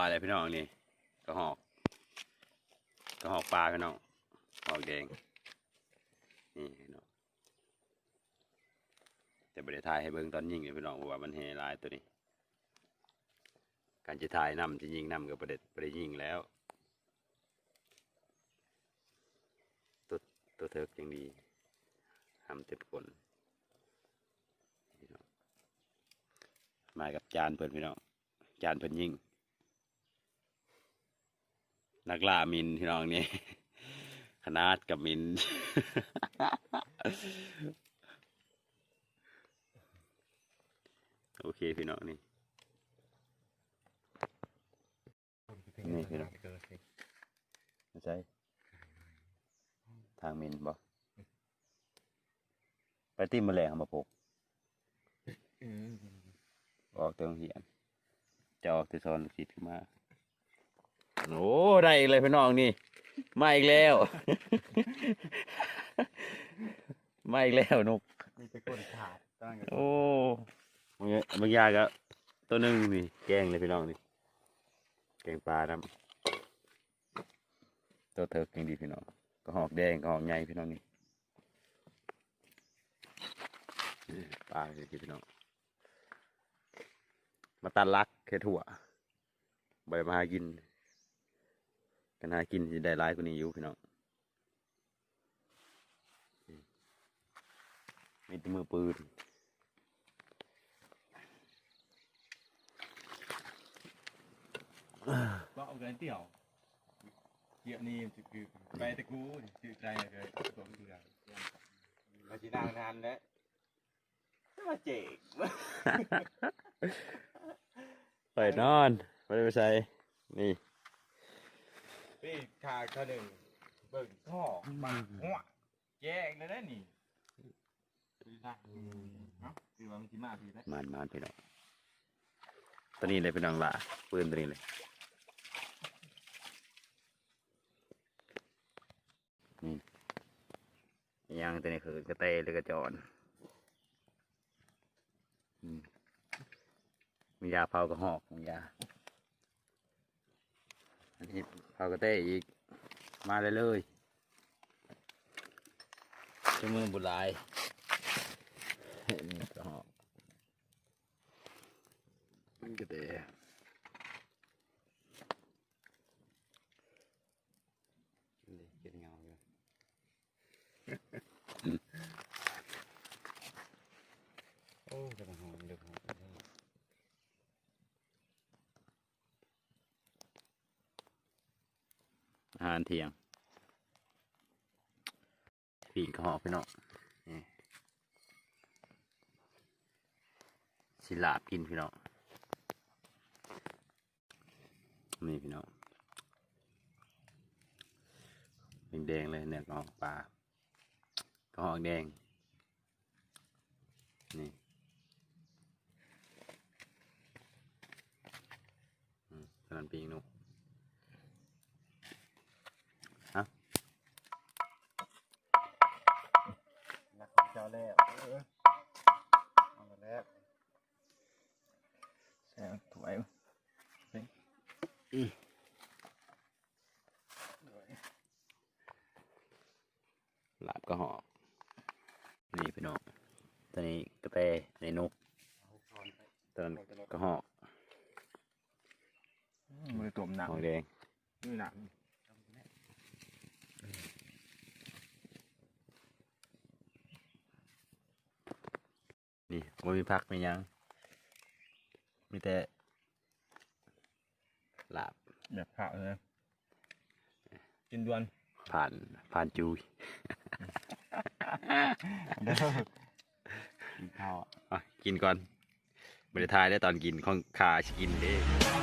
ร้อยเลยพี่น้องนี่กระหอกกระหอกปลาพี่น้องหอกแดงนี่พี่น้องแต่บริทายให้เบิ่งตอนยิงเลยพี่น้องเพราะว่ามันเฮลายตัวนี้ การจะถ่ายนำจะยิงนำกับประเด็ดประเด็ยิงแล้วตัวตัวเทิกยังดีทำเต็มคนมากับจานเพิ่นพี่น้องจานเพิ่นยิง นักล่ามินพี่น้องนี่ขนาดกับมิน โอเคพี่น้องนี่นี่พี่น้องไม่ใช่ทางมินบอกไปตีมแมลงมาพกออกเติมเหียนจะออกที่ซอนขีดขึ้นมา โอ้ได้อีกเลยพี่น้องนี่มาอีกแล้ว มาอีกแล้วนุกมีแต่คนขาดตั้งอยู่โอ้บางอย่างบางอย่างก็ตัวหนึงนี่แกงเลยพี่น้องนี่แกงปลาน้ำตัวเถิกยังดีพี่น้องก็หอกแดงก็หอกใหญ่พี่น้องนี่นี่ปลาเลยพี่น้องมาตัดลักแค่ถั่วใบมาหากิน กันหากินจะได้ร้ายกว่านี้อยู่พี่น้องมีแต่มือปืนก็เอาเงินเตี่ยวเกี่ยนี่คือไปตะกูชื่อใจเลยตัวเบื่อมาจีนางนานแล้วมาเจ๊กไปนอนไปไปใส่นี่ พี่ขาเขาหนึ่งเบิ่งท่อมันหัวแย่งเลยนะนี่นะเนาะคือว่ามันจีมาพี่นะมานมานพี่น้องตัวนี้เลยพี่น้องละปืนตัวนี้เลยนี่ยางตัวนี้คือกระเตยหรือกระจอนมียาเผากระหอกมียา อันนี้เผากระเตยอีก มาเลยเลยชั่วมือบุหลายนี่กระหอกมันก็ได้นี่เก็บเงาอยู่โอ้กระหองเดือดหอม อาหารเที่ยงปีกกระหอกพี่น้องนี่สิลาบกินพี่น้องนี่พี่น้องแดงๆเลยเนี่ยกระหอกปลากระหอกแดงนี่สนันปีกหนุก นักเจ้า แล้วเออเอามาแล้วแซงถวยลาบกระหอกนี่พี่น้องตัวนี้กระแตในนกตัวนั้นกระหอกมือตุ่มหนักหอกแดงมือหนัก นี่ บ่มีพักไม่ยัง มีแต่ลาบแบบผ่าเลยกินดวนผ่านผ่านจูยเด้อกินข้าวอะกินก่อนบริทายได้ตอนกินของขาชิกินเด้